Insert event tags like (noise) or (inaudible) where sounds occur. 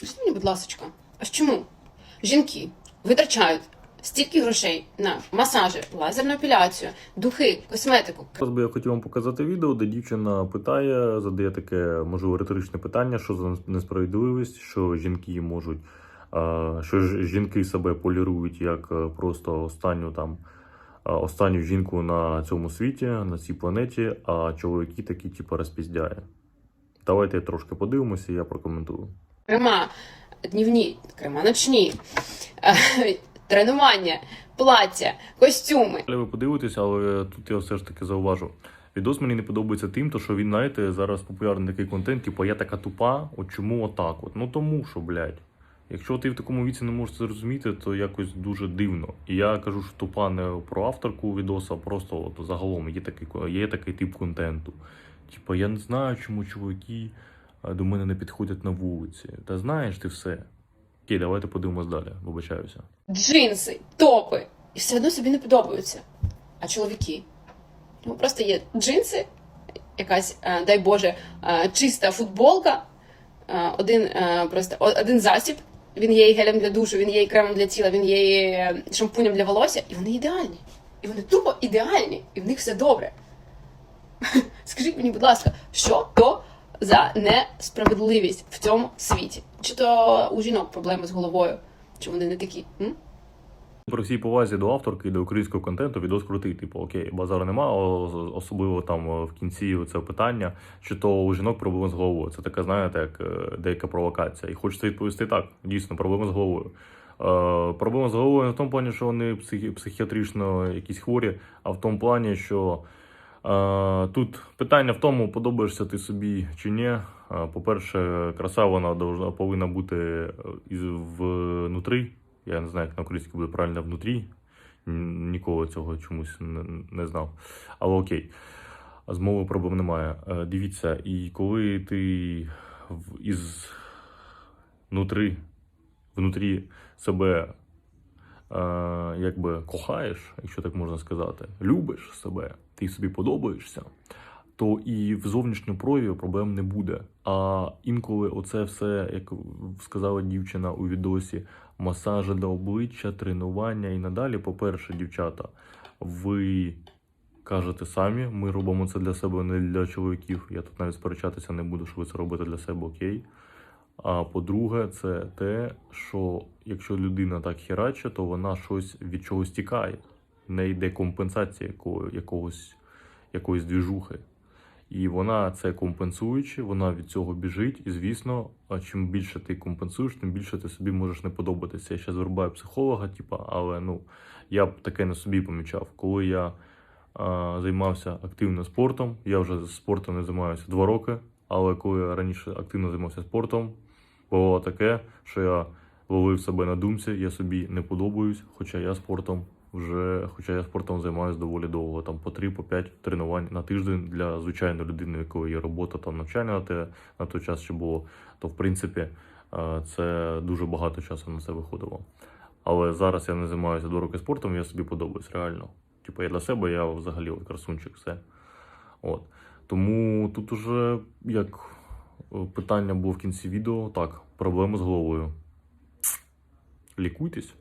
Скажіть мені, будь ласка, а чому жінки витрачають стільки грошей на масажі, лазерну епіляцію, духи, косметику, Зараз би я хотів вам показати відео, де дівчина питає, задає таке можливо риторичне питання, що за несправедливість, що жінки можуть, що жінки себе полірують як е, просто останню там е, останню жінку на цьому світі, на цій планеті, а чоловіки такі, типу, розпіздяє. Давайте трошки подивимося, я прокоментую. Крема днівні, крема ночні, е, тренування, плаття, костюми. Але ви подивитесь, але тут я все ж таки зауважу. Відос мені не подобається тим, то що він, знаєте, зараз популярний такий контент, типу я така тупа, от чому отак? От? Ну тому що, блядь. Якщо ти в такому віці не можеш це зрозуміти, то якось дуже дивно. І я кажу, що тупа не про авторку відоса, а просто от загалом є такий, є такий тип контенту. Типа, я не знаю, чому е, до мене не підходять на вулиці. Та знаєш ти все. Окей, давайте подивимось далі, вибачаюся. джинси, топи, і все одно собі не подобаються. А чоловіки? Ну, просто є джинси, якась, е, дай Боже, е, чиста футболка, е, один просто один засіб. Він є і гелем для душу, він є і кремом для тіла, він є і шампунем для волосся, і вони ідеальні. І вони тупо ідеальні, і в них все добре. (laughs) Скажіть мені, будь ласка, що за несправедливість в цьому світі? Чи то у жінок проблеми з головою? Чи вони не такі? М? При всій повазі до авторки і до українського контенту відос крутий. Типу, окей, базару нема, особливо там е, в кінці це питання, чи то у жінок проблеми з головою. Це така, знаєте, як е, деяка провокація. І хочеться відповісти так: дійсно, проблеми з головою. Е, проблема з головою не в тому плані, що вони психі- психіатрично якісь хворі, а в тому плані, що тут питання в тому, подобаєшся ти собі чи ні. Е, По-перше, краса вона повинна бути е, внутрі. Я не знаю, як на українській буде правильно внутрі. Н- Ніколи цього чомусь не, знав. Але окей. З мовою проблем немає. Е, Дивіться, і коли ти із внутрі, внутрі себе е, якби кохаєш, якщо так можна сказати, любиш себе, ти собі подобаєшся, то і в зовнішньому прояві проблем не буде. А інколи оце все, як сказала дівчина у відосі, масажі для обличчя, тренування і надалі. По-перше, дівчата, ви кажете самі, ми робимо це для себе, не для чоловіків. Я тут навіть сперечатися не буду, що ви це робите для себе, окей. А по-друге, це те, що якщо людина так хераче, то вона щось від чогось тікає. Не йде компенсація якого, якогось, якоїсь двіжухи. І вона це компенсуючи, вона від цього біжить. І звісно, чим більше ти компенсуєш, тим більше ти собі можеш не подобатися. Я ще вирубаю психолога, типа, але ну я б таке на собі помічав. Коли я а, займався активно спортом, я вже спортом не займаюся два роки. Але коли я раніше активно займався спортом, було таке, що я ловив себе на думці, я собі не подобаюсь, хоча я спортом вже, хоча я спортом займаюся доволі довго, там по 3 по 5 тренувань на тиждень для звичайної людини, у якої є робота там навчання на те на той час ще було, то в принципі е, це дуже багато часу на це виходило. Але зараз я не займаюся два роки спортом, я собі подобаюсь реально. Типу, я для себе, я взагалі красунчик, все. От. Тому тут уже як е, питання було в кінці відео, так, проблеми з головою. Лікуйтесь.